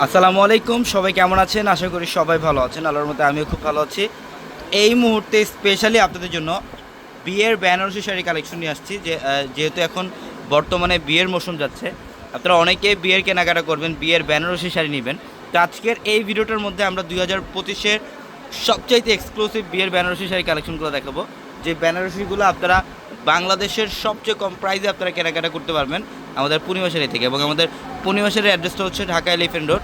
আসসালামু আলাইকুম, সবাই কেমন আছেন? আশা করি সবাই ভালো আছেন। আল্লাহর মতো আমিও খুব ভালো আছি। এই মুহূর্তে স্পেশালি আপনাদের জন্য বিয়ের বেনারসি শাড়ি কালেকশন নিয়ে আসছি। যে যেহেতু এখন বর্তমানে বিয়ের মৌসুম যাচ্ছে, আপনারা অনেকে বিয়ের কেনাকাটা করবেন, বিয়ের বেনারসি শাড়ি নেবেন। তো আজকের এই ভিডিওটার মধ্যে আমরা দুই হাজার পঁচিশের সবচাইতে এক্সক্লুসিভ বিয়ের বেনারসি শাড়ি কালেকশনগুলো দেখাবো। যে বেনারসিগুলো আপনারা বাংলাদেশের সবচেয়ে কম প্রাইসে আপনারা কেনাকাটা করতে পারবেন আমাদের পূর্ণিমা শাড়ি থেকে এবং আমাদের পূর্ণিমা শাড়ির অ্যাড্রেসটা হচ্ছে Dhaka elephant road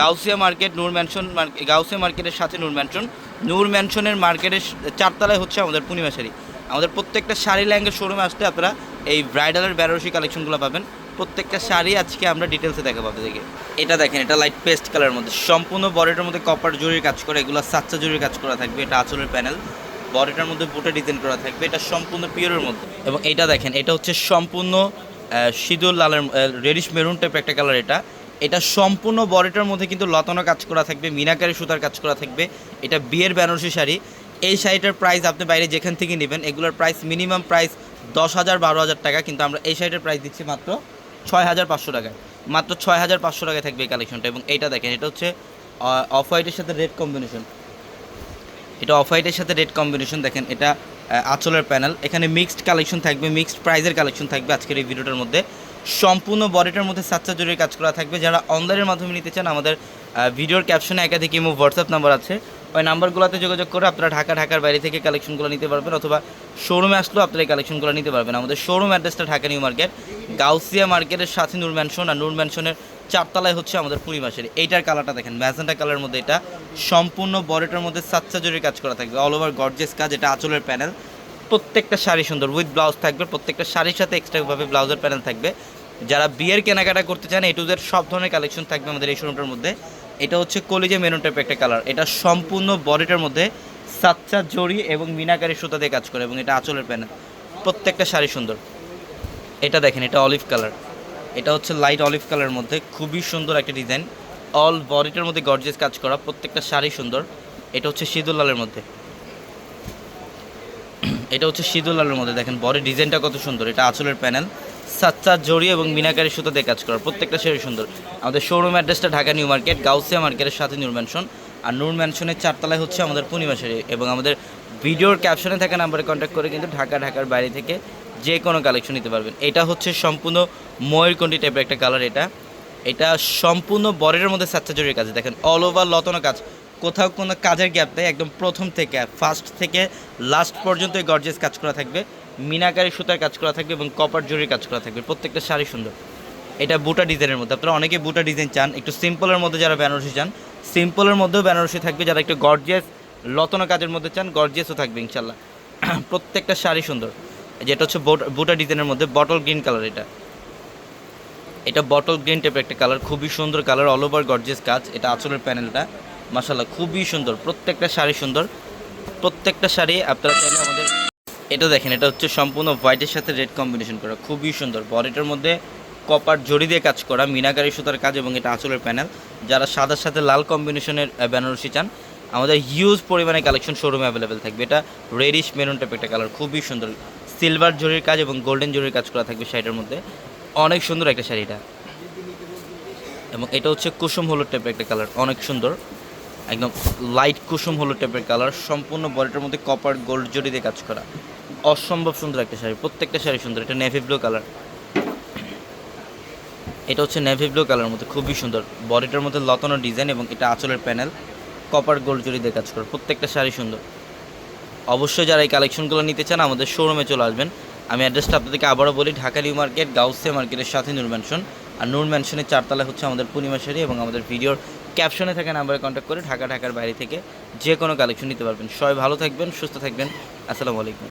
Gausia market Noor mansion Gausia মার্কেটের সাথে নূর ম্যানশন নূর ম্যানশনের মার্কেটের চারতলায় হচ্ছে আমাদের পূর্ণিমা শাড়ি আমাদের প্রত্যেকটা শাড়ি ল্যাঙ্গের শোরুমে আসতে আপনারা এই ব্রাইডালের বেনারসি কালেকশনগুলো পাবেন। প্রত্যেকটা শাড়ি আজকে আমরা ডিটেলসে দেখাবো আপনাদেরকে। এটা দেখেন, এটা লাইট পেস্ট কালারের মধ্যে, সম্পূর্ণ বডিটার মধ্যে কপার জরির কাজ করা, এগুলো সাচ্চা জরির কাজ করা থাকবে, এটা আঁচলের প্যানেল বডিটার মধ্যে বুটে ডিজাইন করা থাকবে, এটা সম্পূর্ণ পিওরের মধ্যে। এবং এটা দেখেন, এটা হচ্ছে সম্পূর্ণ সিঁদুর লালের রেডিশ মেরুন টাইপের একটা কালার এটা। এটা সম্পূর্ণ বডিটার মধ্যে কিন্তু লতানো কাজ করা থাকবে, মিনাকারি সুতার কাজ করা থাকবে। এটা বিয়ের বেনারসি শাড়ি। এই শাড়িটার প্রাইস আপনি বাইরে যেখান থেকে নেবেন, এগুলোর প্রাইস মিনিমাম প্রাইস দশ হাজার বারো হাজার টাকা, কিন্তু আমরা এই শাড়িটার প্রাইস দিচ্ছি মাত্র ছয় হাজার পাঁচশো টাকায়। মাত্র ছয় হাজার পাঁচশো টাকায় থাকবে এই কালেকশনটা এবং এইটা দেখেন, এটা হচ্ছে অফ হোয়াইটের সাথে রেড কম্বিনেশন এটা অফ হোয়াইটের সাথে রেড কম্বিনেশন দেখেন, এটা আঁচলের প্যানেল এখানে মিক্সড কালেকশন থাকবে মিক্সড প্রাইজের কালেকশন থাকবে আজকের এই ভিডিওটার মধ্যে। সম্পূর্ণ বডিটার মধ্যে সাচ্চা জরির কাজ করা থাকবে। যারা অনলাইনের মাধ্যমে নিতে চান, আমাদের ভিডিওর ক্যাপশনে একাধিক ইমো হোয়াটসঅ্যাপ নাম্বার আছে। ওই নাম্বারগুলোতে যোগাযোগ করে আপনারা ঢাকা, ঢাকার বাইরে থেকে কালেকশনগুলো নিতে পারবেন, অথবা শোরুমে আসলেও আপনারা এই কালেকশনগুলো নিতে পারবেন। আমাদের শোরুম অ্যাড্রেসটা ঢাকা নিউ মার্কেট, গাউসিয়া মার্কেটের সাথে নূর ম্যানশন আর নূর ম্যানশনের চারতলায় হচ্ছে আমাদের পূর্ণিমাসের এইটার কালারটা দেখেন, ম্যাজেন্টা কালারের মধ্যে এটা। সম্পূর্ণ বডিটার মধ্যে সাচ্চা জরির কাজ করা থাকবে। অল ওভার গর্জেস কাজ, এটা আঁচলের প্যানেল। প্রত্যেকটা শাড়ি সুন্দর উইথ ব্লাউজ থাকবে, প্রত্যেকটা শাড়ির সাথে এক্সট্রাভাবে ব্লাউজের প্যানেল থাকবে। যারা বিয়ের কেনাকাটা করতে চান এটুদের সব ধরনের কালেকশন থাকবে আমাদের এই শোরুমটার মধ্যে। এটা হচ্ছে কলিজে মেরুন টাইপের একটা কালার এটা সম্পূর্ণ বডিটার মধ্যে সাচ্চা জড়ি এবং মিনাকারি সুতা দিয়ে কাজ করে এবং এটা আঁচলের প্যানেল। প্রত্যেকটা শাড়ি সুন্দর। এটা দেখেন, এটা অলিভ কালার এটা হচ্ছে লাইট অলিভ কালারের মধ্যে, খুবই সুন্দর একটা ডিজাইন অল বডিটার মধ্যে গর্জেস কাজ করা, প্রত্যেকটা শাড়ি সুন্দর। এটা হচ্ছে লালের মধ্যে। এটা হচ্ছে লালের মধ্যে, দেখেন বডি ডিজাইনটা কত সুন্দর। এটা আঁচলের প্যানেল সাচ্চা জড়ি এবং মিনাকারি সুতো দিয়ে কাজ করা, প্রত্যেকটা শাড়ি সুন্দর। আমাদের শোরুম অ্যাড্রেসটা ঢাকা নিউ মার্কেট, গাউসিয়া মার্কেটের সাথে নূর ম্যানশন আর নূর ম্যানশনের চারতলায় হচ্ছে আমাদের পূর্ণিমা শাড়ি। এবং আমাদের ভিডিওর ক্যাপশনে থাকা নাম্বারে কন্ট্যাক্ট করে কিন্তু ঢাকা, ঢাকার বাইরে থেকে যে কোনো কালেকশন নিতে পারবেন। এটা হচ্ছে সম্পূর্ণ ময়ূরকণ্ঠী টাইপের একটা কালার এটা। এটা সম্পূর্ণ বরের মধ্যে সাচ্চা জরির কাজ। দেখেন অল ওভার লতনো কাজ। কোথাও কোনো কাজের গ্যাপ নেই, একদম প্রথম থেকে ফার্স্ট থেকে লাস্ট পর্যন্ত এই গর্জেস কাজ করা থাকবে। মিনাকারি সুতার কাজ করা থাকবে এবং কপার জরির কাজ করা থাকবে। প্রত্যেকটা শাড়ি সুন্দর। এটা বুটা ডিজাইনের মধ্যে। আপনারা অনেকে বুটা ডিজাইন চান, একটু সিম্পলের মধ্যে যারা বেনারসি চান সিম্পলের মধ্যেও বেনারসি থাকবে। যারা একটু গর্জিয়াস লতনো কাজের মধ্যে চান গর্জিয়াসও থাকবে ইনশাল্লাহ প্রত্যেকটা শাড়ি সুন্দর। যেটা হচ্ছে বুটা ডিজাইনের মধ্যে বটল গ্রিন কালার এটা। এটা বটল গ্রিন টাইপের একটা কালার খুবই সুন্দর কালার অল ওভার গর্জিয়াস কাজ। এটা আঁচলের প্যানেলটা মাসাল্লাহ খুবই সুন্দর, প্রত্যেকটা শাড়ি সুন্দর। প্রত্যেকটা শাড়ি আপনারা চাইলে আমাদের এটা দেখেন, এটা হচ্ছে সম্পূর্ণ হোয়াইটের সাথে রেড কম্বিনেশন করা, খুবই সুন্দর। বডিটার মধ্যে কপার জড়ি দিয়ে কাজ করা, মিনাকারি সুতার কাজ এবং এটা আঁচলের প্যানেল যারা সাদার সাথে লাল কম্বিনেশনের বেনারসি চান, আমাদের হিউজ পরিমাণে কালেকশন শোরুমে অ্যাভেলেবেল থাকবে। এটা রেডিশ মেরুন টাইপের একটা কালার খুবই সুন্দর। সিলভার জরির কাজ এবং গোল্ডেন জরির কাজ করা থাকবে শাড়িটার মধ্যে। অনেক সুন্দর একটা শাড়িটা এবং এটা হচ্ছে কুসুম হলুদ টাইপের একটা কালার অনেক সুন্দর। একদম লাইট কুসুম হলুদ টাইপের কালার সম্পূর্ণ বডিটার মধ্যে কপার গোল্ড জড়ি দিয়ে কাজ করা। অসম্ভব সুন্দর একটা শাড়ি, প্রত্যেকটা শাড়ি সুন্দর, এটা নেভি ব্লু কালার এটা হচ্ছে নেভি ব্লু কালার মধ্যে খুবই সুন্দর। বডিটার মধ্যে লতানো ডিজাইন এবং এটা আঁচলের প্যানেল কপার গোল্ড জড়ি দিয়ে কাজ করা, প্রত্যেকটা শাড়ি সুন্দর। অবশ্যই যারা এই কালেকশনগুলো নিতে চান, আমাদের শোরুমে চলে আসবেন। আমি অ্যাড্রেসটা আপনাদেরকে আবারও বলি, ঢাকা নিউ মার্কেট গাউসে মার্কেটের সাথে নূর ম্যানশন আর নূর ম্যানশনের চারতলা হচ্ছে আমাদের পূর্ণিমা শাড়ি এবং আমাদের ভিডিওর ক্যাপশনে থাকা নাম্বারে কন্ট্যাক্ট করে ঢাকা, ঢাকার বাইরে থেকে যে কোনো কালেকশন নিতে পারবেন। সবাই ভালো থাকবেন, সুস্থ থাকবেন। আসসালামু আলাইকুম।